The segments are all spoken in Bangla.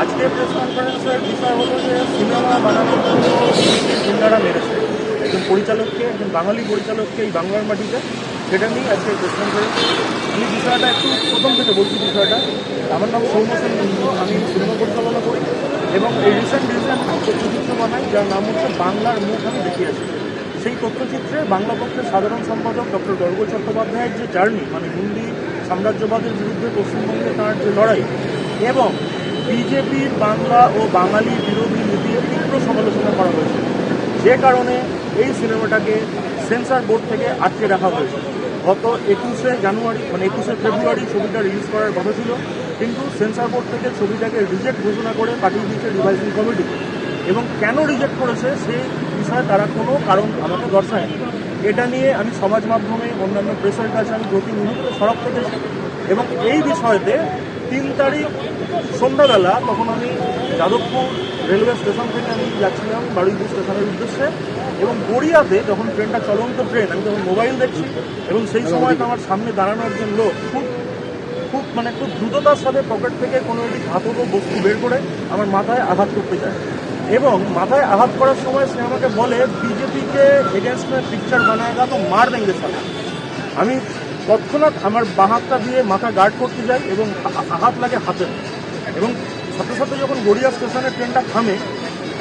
আজকে প্রেস কনফারেন্সের বিষয় হলো যে সিনেমা বানানোর জন্য চিন্তারা মেরেছে। একজন পরিচালককে, একজন বাঙালি পরিচালককে এই বাংলার মাটিতে সেটা নিয়ে আজকে প্রেস কনফারেন্স আমি বিষয়টা একটু প্রথম থেকে বলছি বিষয়টা। আমার নাম সৌম্য সেন আমি সিনেমা পরিচালনা করি এবং এই রিসেন্ট রিসেন্ট তথ্যচিত্র বানাই, যার নাম হচ্ছে বাংলার মুখ আমি দেখিয়েছি। সেই তথ্যচিত্রে বাংলা পক্ষের সাধারণ সম্পাদক ডক্টর গর্গ চট্টোপাধ্যায়ের যে জার্নি মানে হিন্দি সাম্রাজ্যবাদের বিরুদ্ধে পশ্চিমবঙ্গে তাঁর যে লড়াই, এবং বিজেপির, বাংলা ও বাঙালি বিরোধী নীতির তীব্র সমালোচনা করা হয়েছে। যে কারণে এই সিনেমাটাকে সেন্সার বোর্ড থেকে আটকে রাখা হয়েছে। গত একুশে জানুয়ারি মানে একুশে ফেব্রুয়ারি ছবিটা রিলিজ করার কথা ছিল, কিন্তু সেন্সার বোর্ড থেকে ছবিটাকে রিজেক্ট ঘোষণা করে পাঠিয়ে দিয়েছে রিভাইজিং কমিটি। এবং কেন রিজেক্ট করেছে সেই বিষয়ে তারা কোনো কারণ আমাকে দর্শায়নি এটা নিয়ে আমি সমাজ মাধ্যমে, অন্যান্য প্রেসের কাছে আমি প্রতিনিয়ত সরব থেকেছি এবং এই বিষয়তে তিন তারিখ সন্ধ্যাবেলা তখন আমি যাদবপুর রেলওয়ে স্টেশন থেকে আমি যাচ্ছিলাম বারুইপুর স্টেশনের উদ্দেশ্যে এবং গড়িয়াতে যখন ট্রেনটা চলন্ত ট্রেন আমি তখন মোবাইল দেখছি এবং সেই সময় আমার সামনে দাঁড়ানো একজন লোক খুব খুব মানে খুব দ্রুততার সাথে পকেট থেকে কোনো একটি ধাতব বস্তু বের করে আমার মাথায় আঘাত করতে যায়। এবং মাথায় আঘাত করার সময় সে আমাকে বলে বিজেপিকে এগেনস্ট পিকচার বানায়েগা তো মার সালা আমি তৎক্ষণাৎ আমার বাহাতটা দিয়ে মাথা গার্ড করতে যাই এবং আঘাত লাগে হাতে। এবং সাথে সাথে যখন গড়িয়া স্টেশনের ট্রেনটা থামে,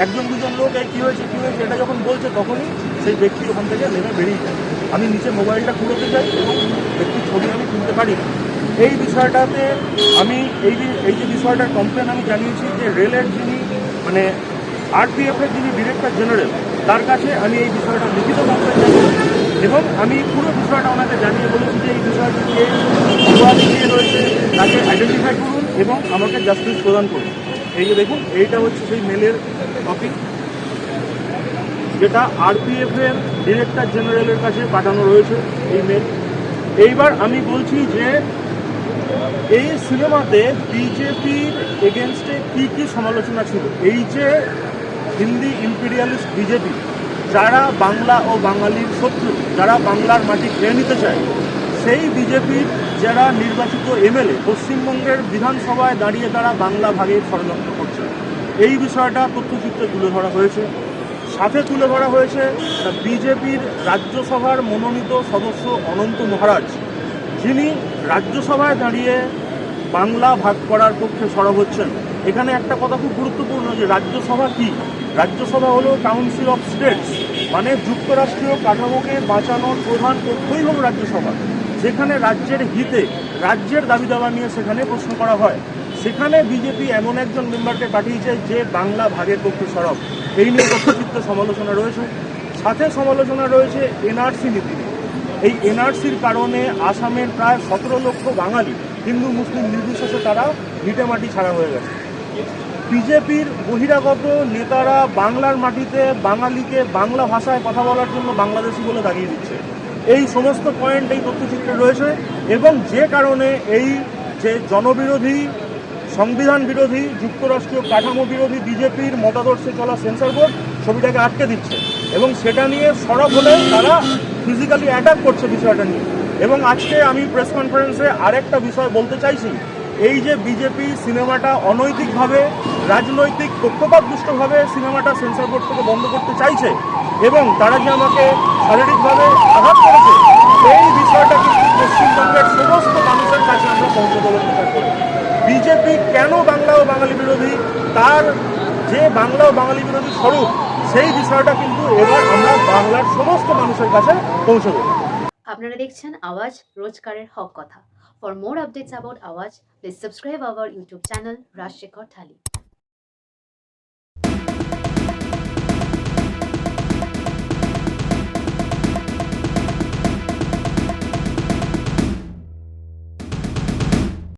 একজন দুজন লোক, এই কী হয়েছে কী হয়েছে? এটা যখন বলছে, তখনই সেই ব্যক্তি ওখান থেকে নেমে বেরিয়ে যায়। আমি নিচে মোবাইলটা কুড়োতে যাই এবং ব্যক্তির ছবি আমি তুলতে পারি। এই বিষয়টাতে আমি, এই এই যে বিষয়টার কমপ্লেন আমি জানিয়েছি যে রেলের যিনি মানে আরপিএফের যিনি ডিরেক্টর জেনারেল তার কাছে আমি এই বিষয়টা লিখিত কমপ্লেন জানিয়েছি। এবং আমি পুরো বিষয়টা ওনাকে জানিয়ে বলেছি যে এই বিষয়টি কে অপরাধী রয়েছে, তাকে আইডেন্টিফাই করুন এবং আমাকে জাস্টিস প্রদান করুন। এই যে দেখুন, এইটা হচ্ছে সেই মেলের কপি যেটা আরপিএফ এর ডিরেক্টর জেনারেলের কাছে পাঠানো রয়েছে এই মেল এইবার আমি বলছি যে এই সিনেমাতে বিজেপির এগেনস্টে কি কি সমালোচনা ছিল? এই যে হিন্দি ইম্পিরিয়ালিস্ট বিজেপি যারা বাংলা ও বাঙালির শত্রু, যারা বাংলার মাটি খেয়ে নিতে চায়, সেই বিজেপির যারা নির্বাচিত এমএলএ পশ্চিমবঙ্গের বিধানসভায় দাঁড়িয়ে তারা বাংলা ভাগে ষড়যন্ত্র করছে। এই বিষয়টা তথ্যচিত্রে তুলে ধরা হয়েছে। সাথে তুলে ধরা হয়েছে বিজেপির রাজ্যসভার মনোনীত সদস্য অনন্ত মহারাজ, যিনি রাজ্যসভায় দাঁড়িয়ে বাংলা ভাগ করার পক্ষে সরব হচ্ছেন। এখানে একটা কথা খুব গুরুত্বপূর্ণ যে রাজ্যসভা কি? রাজ্যসভা হলো কাউন্সিল অফ স্টেটস মানে যুক্তরাষ্ট্রীয় কাঠামোকে বাঁচানোর প্রধান পক্ষই হল রাজ্যসভা, যেখানে রাজ্যের হিতে রাজ্যের দাবি দাবা নিয়ে সেখানে প্রশ্ন করা হয়। সেখানে বিজেপি এমন একজন মেম্বারকে পাঠিয়েছে যে বাংলা ভাগের পক্ষে সরব। এই নিয়ে তথ্যচিত্র সমালোচনা রয়েছে। সাথে সমালোচনা রয়েছে এনআরসি নীতি। এই এনআরসির কারণে আসামের প্রায় সতেরো লক্ষ বাঙালি হিন্দু, মুসলিম, নির্বিশেষে তারা ভিটেমাটি ছাড়া হয়ে গেছে। বিজেপির বহিরাগত নেতারা বাংলার মাটিতে বাঙালিকে বাংলা ভাষায় কথা বলার জন্য বাংলাদেশি বলে দাঁড়িয়ে দিচ্ছে। এই সমস্ত পয়েন্ট এই তথ্যচিত্রে রয়েছে এবং যে কারণে এই যে জনবিরোধী, সংবিধান বিরোধী, যুক্তরাষ্ট্রীয় কাঠামো বিরোধী বিজেপির মতাদর্শে চলা সেন্সর বোর্ড ছবিটাকে আটকে দিচ্ছে এবং সেটা নিয়ে সরব হলে তারা ফিজিক্যালি অ্যাটাক করছে বিষয়টা নিয়ে। এবং আজকে আমি প্রেস কনফারেন্সে আরেকটা বিষয় বলতে চাইছি। এই যে বিজেপি সিনেমাটা অনৈতিকভাবে রাজনৈতিক পক্ষপাতদুষ্টভাবে সিনেমাটা সেন্সর বোর্ড থেকে বন্ধ করতে চাইছে এবং তারা যে আমাকে শারীরিকভাবে আঘাত করেছে, এই বিষয়টা কিন্তু পশ্চিমবঙ্গের সমস্ত মানুষের কাছে আমরা পৌঁছে দেওয়ার চেষ্টা করি বিজেপি কেন বাংলা ও বাঙালি বিরোধী? তার যে বাংলা ও বাঙালি বিরোধী স্বরূপ, সেই বিষয়টা কিন্তু এবার আমরা বাংলার সমস্ত মানুষের কাছে পৌঁছে দেবো। আপনারা দেখছেন আওয়াজ রোজকারের হক কথা। For more updates about Awaaz please subscribe our YouTube channel Rajshekhar thali